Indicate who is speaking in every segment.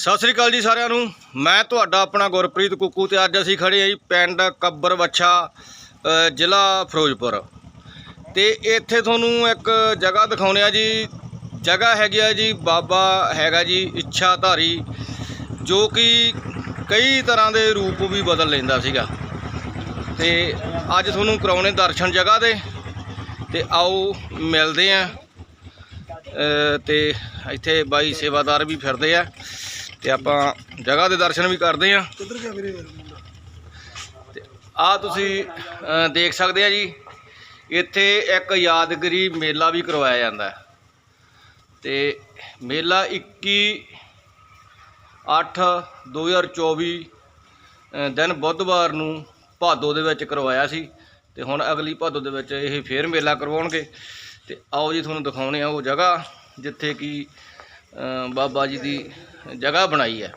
Speaker 1: ਸਤਿ ਸ੍ਰੀ ਅਕਾਲ ਜੀ ਸਾਰਿਆਂ ਨੂੰ। ਮੈਂ ਤੁਹਾਡਾ ਆਪਣਾ ਗੁਰਪ੍ਰੀਤ ਕੁੱਕੂ ਤੇ ਅੱਜ ਅਸੀਂ ਖੜੇ ਹਾਂ ਜੀ ਪਿੰਡ ਕੱਬਰ ਵੱਛਾ ਜ਼ਿਲ੍ਹਾ ਫਿਰੋਜ਼ਪੁਰ। ਤੇ ਇੱਥੇ ਤੁਹਾਨੂੰ ਇੱਕ ਜਗ੍ਹਾ ਦਿਖਾਉਣੇ ਆ ਜੀ। ਜਗ੍ਹਾ ਹੈਗੀ ਆ ਜੀ ਬਾਬਾ ਹੈਗਾ ਜੀ ਇੱਛਾਧਾਰੀ ਜੋ ਕਿ ਕਈ ਤਰ੍ਹਾਂ ਦੇ ਰੂਪ ਵੀ ਬਦਲ ਲੈਂਦਾ ਸੀਗਾ। ਤੇ ਅੱਜ ਤੁਹਾਨੂੰ ਕਰਾਉਣੇ ਦਰਸ਼ਨ ਜਗ੍ਹਾ ਦੇ। ਤੇ ਆਓ ਮਿਲਦੇ ਆ ਅ, ਤੇ ਇੱਥੇ ਬਾਈ ਸੇਵਾਦਾਰ ਵੀ ਫਿਰਦੇ ਆ। ਤੇ ਆਪਾਂ ਜਗ੍ਹਾ ਦੇ ਦਰਸ਼ਨ ਵੀ ਕਰਦੇ ਆ
Speaker 2: ਕਿੱਧਰ ਗਿਆ
Speaker 1: ਤੇ ਆ ਤੁਸੀਂ ਅ, ਦੇਖ ਸਕਦੇ ਆ ਜੀ ਇੱਥੇ ਇੱਕ ਯਾਦਗਰੀ ਮੇਲਾ ਵੀ ਕਰਵਾਇਆ ਜਾਂਦਾ ਹੈ। ਤੇ ਮੇਲਾ 21 8 2024 ਅ, ਦਿਨ ਬੁੱਧਵਾਰ ਨੂੰ ਭਾਦੋ ਦੇ ਵਿੱਚ ਕਰਵਾਇਆ ਸੀ। ਤੇ ਹੁਣ ਅਗਲੀ ਭਾਦੋ ਦੇ ਵਿੱਚ ਇਹ ਫੇਰ ਮੇਲਾ ਕਰਵਾਉਣਗੇ। ਤੇ ਆਓ ਜੀ ਤੁਹਾਨੂੰ ਦਿਖਾਉਣੇ ਆ ਉਹ ਜਗ੍ਹਾ ਜਿੱਥੇ ਕਿ ਬਾਬਾ ਜੀ ਦੀ ਜਗ੍ਹਾ ਬਣਾਈ ਹੈ।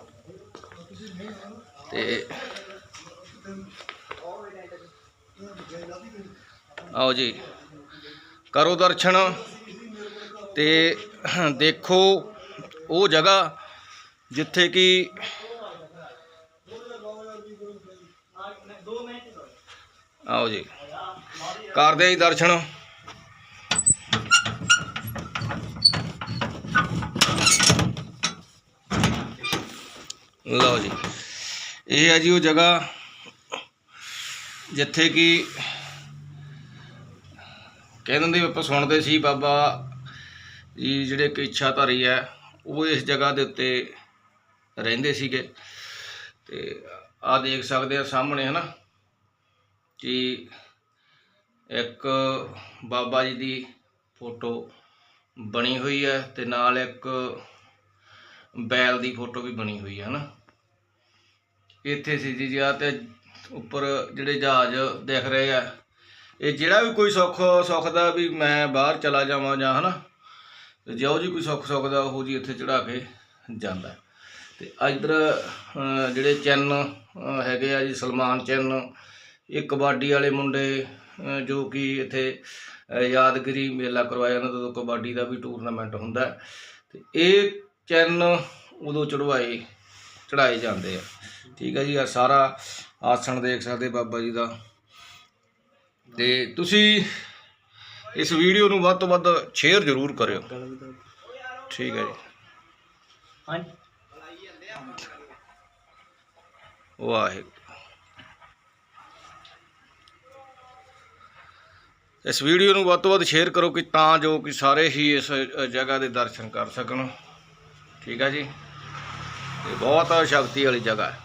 Speaker 1: ਤੇ ਆਓ ਜੀ, ਕਰੋ ਦਰਸ਼ਨ ਤੇ ਦੇਖੋ ਉਹ ਜਗ੍ਹਾ ਜਿੱਥੇ ਕਿ ਆਓ ਜੀ, ਕਰਦੇ ਆਂ ਦਰਸ਼ਨ। ਲਓ ਜੀ। ਇਹ ਹੈ ਜੀ ਉਹ ਜਗ੍ਹਾ ਜਿੱਥੇ ਕਿ ਕਹਿੰਦੇ ਨੇ ਆਪਾਂ ਸੁਣਦੇ ਸੀ, ਬਾਬਾ ਜੀ ਜਿਹੜੇ ਕਿ ਇੱਛਾਧਾਰੀ ਹੈ, ਉਹ ਇਸ ਜਗ੍ਹਾ ਦੇ ਉੱਤੇ ਰਹਿੰਦੇ ਸੀਗੇ। ਤੇ ਆ ਦੇਖ ਸਕਦੇ ਆ ਸਾਹਮਣੇ, ਹਨਾ, ਕਿ ਇੱਕ ਬਾਬਾ ਜੀ ਦੀ ਫੋਟੋ ਬਣੀ ਹੋਈ ਹੈ ਤੇ ਨਾਲ ਇੱਕ ਬੈਲ ਦੀ ਫੋਟੋ ਵੀ ਬਣੀ ਹੋਈ ਹੈ, ਹਨਾ। ਇੱਥੇ ਸੀ ਜੀ ਆ ਤੇ ਉੱਪਰ ਜਿਹੜੇ ਜਹਾਜ਼ ਦਿਖ ਰਹੇ ਆ। ਇਹ ਜਿਹੜਾ ਵੀ ਕੋਈ ਸੁੱਖ ਸੁੱਖ ਦਾ ਵੀ ਮੈਂ ਬਾਹਰ ਚਲਾ ਜਾਵਾਂ ਜਾਂ ਹਨਾ ਤੇ ਜਿਉਂ ਜੀ ਕੋਈ ਸੁੱਖ ਸੁੱਖ ਦਾ ਉਹ ਜੀ ਇੱਥੇ ਚੜਾ ਕੇ ਜਾਂਦਾ। ਤੇ ਇੱਧਰ ਜਿਹੜੇ ਚੈਨ ਹੈਗੇ ਆ ਜੀ ਸਲਮਾਨ ਚੈਨ ਇਹ ਕਬੱਡੀ ਵਾਲੇ ਮੁੰਡੇ ਜੋ ਕਿ ਇੱਥੇ ਅ, ਯਾਦਗਰੀ ਮੇਲਾ ਕਰਵਾਇਆ ਜਾਂਦਾ ਜਦੋਂ ਕਬੱਡੀ ਦਾ ਵੀ ਟੂਰਨਾਮੈਂਟ ਹੁੰਦਾ। ਹੈ। ਤੇ ਇਹ ਚੈਨ ਉਦੋਂ ਚੜਵਾਏ ਚੜਾਏ ਜਾਂਦੇ ਆ। ਠੀਕ ਹੈ ਜੀ ਆ ਸਾਰਾ ਆਸਣ ਦੇਖ ਸਕਦੇ ਬਾਬਾ ਜੀ ਦਾ। ਤੇ ਤੁਸੀਂ ਇਸ ਵੀਡੀਓ ਨੂੰ ਵੱਧ ਤੋਂ ਵੱਧ ਸ਼ੇਅਰ ਜ਼ਰੂਰ ਕਰਿਓ। ਠੀਕ ਹੈ ਜੀ। ਵਾਹਿਗੁਰੂ। ਇਸ ਵੀਡੀਓ ਨੂੰ ਵੱਧ ਤੋਂ ਵੱਧ ਸ਼ੇਅਰ ਕਰੋ ਕਿ ਤਾਂ ਜੋ ਕਿ ਸਾਰੇ ਹੀ ਇਸ ਜਗ੍ਹਾ ਦੇ ਦਰਸ਼ਨ ਕਰ ਸਕਣ। ਠੀਕ ਹੈ ਜੀ। ਇਹ ਬਹੁਤ ਸ਼ਕਤੀ ਵਾਲੀ ਜਗ੍ਹਾ ਹੈ।